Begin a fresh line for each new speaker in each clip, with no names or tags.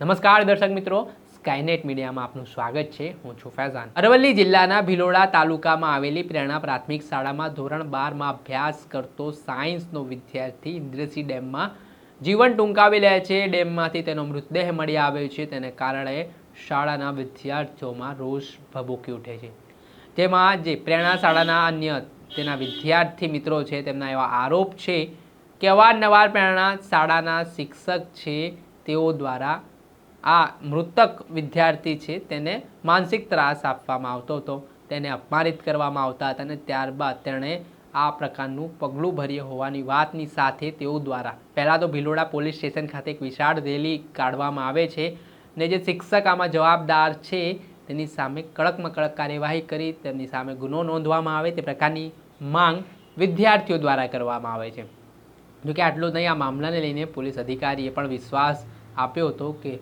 નમસ્કાર દર્શક મિત્રો સ્કાયનેટ મીડિયામાં આપનું સ્વાગત છે. હું છું ફૈઝાન. અરવલ્લી જિલ્લાના ભિલોડા તાલુકામાં આવેલી પ્રેરણા પ્રાથમિક શાળામાં ધોરણ બારમાં અભ્યાસ કરતો સાયન્સનો વિદ્યાર્થી ઇન્દ્રસિંહ ડેમમાં જીવન ટૂંકાવી લે છે. ડેમમાંથી તેનો મૃતદેહ મળી આવ્યો છે. તેને કારણે શાળાના વિદ્યાર્થીઓમાં રોષ ભભૂકી ઉઠે છે. જેમાં જે પ્રેરણા શાળાના અન્ય તેના વિદ્યાર્થી મિત્રો છે, તેમના એવા આરોપ છે કે અવારનવાર પ્રેરણા શાળાના શિક્ષક છે, તેઓ દ્વારા આ મૃતક વિદ્યાર્થી છે, તેને માનસિક ત્રાસ આપવામાં આવતો હતો. તેને અપમાનિત કરવામાં આવતા હતા અને ત્યારબાદ તેણે આ પ્રકારનું પગલું ભર્યું હોવાની વાતની સાથે તેઓ દ્વારા પહેલાં તો ભિલોડા પોલીસ સ્ટેશન ખાતે એક વિશાળ રેલી કાઢવામાં આવે છે ને જે શિક્ષક આમાં જવાબદાર છે, તેની સામે કડકમાં કડક કાર્યવાહી કરી, તેમની સામે ગુનો નોંધવામાં આવે, તે પ્રકારની માંગ વિદ્યાર્થીઓ દ્વારા કરવામાં આવે છે. જોકે આટલું નહીં, આ મામલાને લઈને પોલીસ અધિકારીએ પણ વિશ્વાસ આપ્યો હતો કે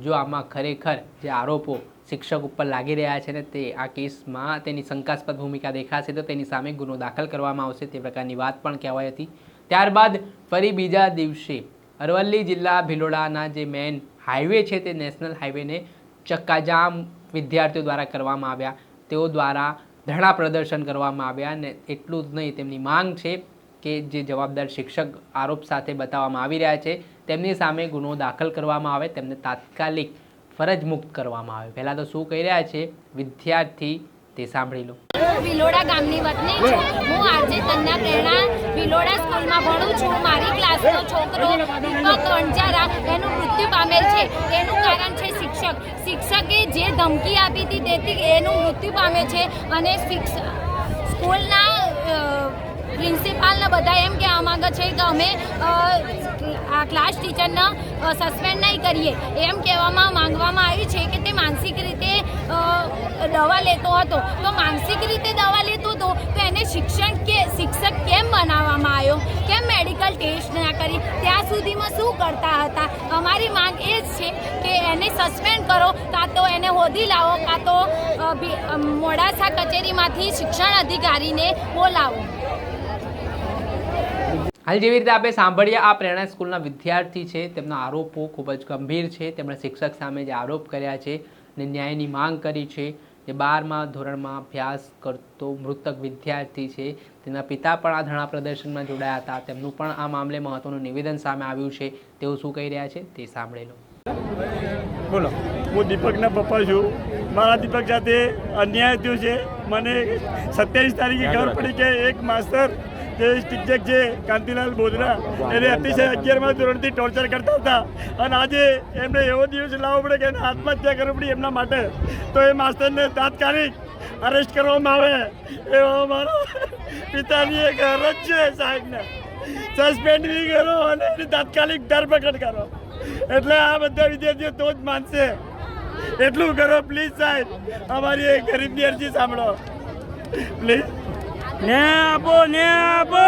જો આમાં ખરેખર જે આરોપો શિક્ષક ઉપર લાગી રહ્યા છે ને તે આ કેસમાં તેની શંકાસ્પદ ભૂમિકા દેખાશે તો તેની સામે ગુનો દાખલ કરવામાં આવશે તે પ્રકારની વાત પણ કહેવાઈ હતી. ત્યારબાદ ફરી બીજા દિવસે અરવલ્લી જિલ્લા ભિલોડાના જે મેન હાઈવે છે તે નેશનલ હાઈવેને ચક્કાજામ વિદ્યાર્થીઓ દ્વારા કરવામાં આવ્યા. તેઓ દ્વારા ધરણા પ્રદર્શન કરવામાં આવ્યા ને એટલું જ નહીં, તેમની માંગ છે કે જે જવાબદાર શિક્ષક આરોપ સાથે બતાવવામાં આવી રહ્યા છે, તેમની સામે ગુનો દાખલ કરવામાં આવે, તેમને તાત્કાલિક ફરજ મુક્ત કરવામાં આવે. પહેલાં તો શું કહી રહ્યા છે? વિદ્યાર્થી, તે સાંભળી લો.
હું ભિલોડા ગામની વતની છું. હું આજે કન્યા પ્રેરણા ભિલોડા સ્કૂલમાં ભણું છું. મારી ક્લાસનો છોકરો દીપક વણજારા એનું મૃત્યુ પામેલ છે. એનું કારણ છે શિક્ષક. શિક્ષકે જે ધમકી આપી હતી, તેથી એનું મૃત્યુ પામે છે. અને શિક્ષક સ્કૂલના બધા એમ કહેવા માંગે છે કે અમે આ ક્લાસ ટીચરને સસ્પેન્ડ નહીં કરીએ. એમ કહેવામાં માંગવામાં આવ્યું છે કે તે માનસિક રીતે દવા લેતો હતો. તો માનસિક રીતે દવા લેતો હતો તો એને શિક્ષણ કે, શિક્ષક કેમ બનાવવામાં આવ્યો? કેમ મેડિકલ ટેસ્ટ ના કરી? ત્યાં સુધીમાં શું કરતા હતા? અમારી માંગ એ જ છે કે એને સસ્પેન્ડ કરો, કાં તો એને હોદી લાવો, કાં તો મોડાસા કચેરીમાંથી શિક્ષણ અધિકારીને બોલાવો.
હાલ જેવી રીતે આપણે સાંભળીએ આ પ્રેરણા સ્કૂલના વિદ્યાર્થી છે. તેમના આરોપો ખૂબ જ ગંભીર છે. તેમણે શિક્ષક સામે જે આરોપ કર્યા છે અને ન્યાયની માંગ કરી છે જે બારમાં ધોરણમાં અભ્યાસ કરતો મૃતક વિદ્યાર્થી છે. તેના પિતા પણ આ ધરણા પ્રદર્શનમાં જોડાયા હતા. તેમનું પણ આ મામલે મહત્વનું નિવેદન સામે આવ્યું છે. તેઓ શું કહી રહ્યા છે તે સાંભળી લો.
બોલો. હું દીપકના પપ્પા છું. મારા દીપક સાથે અન્યાય થયો છે. મને સત્યાવીસ તારીખે ખબર પડી કે એક માસ્ટર જે શિક્ષક છે, કાંતિલાલ બોધરા, એને અતિશય અગિયારમાં ધોરણથી ટોર્ચર કરતા હતા. અને આજે એમને એવો દિવસ લાવવો પડે કે એને આત્મહત્યા કરવી પડી એમના માટે. તો એ માસ્ટરને તાત્કાલિક અરેસ્ટ કરવામાં આવે. એવો અમારો પિતાની એક અરજ છે સાહેબને. સસ્પેન્ડ બી કરો અને એની તાત્કાલિક ધરપકડ કરો. એટલે આ બધા વિદ્યાર્થીઓ તો જ માનશે. એટલું કરો પ્લીઝ સાહેબ. અમારી એક ગરીબની અરજી સાંભળો. પ્લીઝ ને આપો ન્યાય આપો.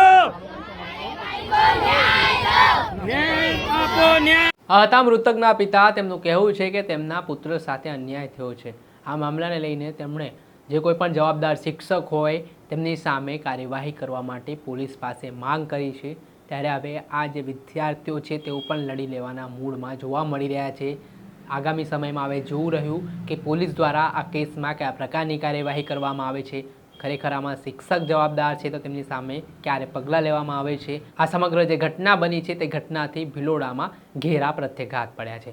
ન્યાય
આ હતા મૃતકના પિતા. તેમનું કહેવું છે કે તેમના પુત્ર સાથે અન્યાય થયો છે. આ મામલાને લઈને તેમણે જે કોઈ પણ જવાબદાર શિક્ષક હોય, તેમની સામે કાર્યવાહી કરવા માટે પોલીસ પાસે માંગ કરી છે. ત્યારે હવે આ જે વિદ્યાર્થીઓ છે, તેઓ પણ લડી લેવાના મૂડમાં જોવા મળી રહ્યા છે. આગામી સમયમાં હવે જોવું રહ્યું કે પોલીસ દ્વારા આ કેસમાં કયા પ્રકારની કાર્યવાહી કરવામાં આવે છે. ખરેખર આમાં શિક્ષક જવાબદાર છે તો તેમની સામે ક્યારે પગલાં લેવામાં આવે છે? આ સમગ્ર જે ઘટના બની છે તે ઘટનાથી ભિલોડામાં ઘેરા પ્રત્યાઘાત પડ્યા છે.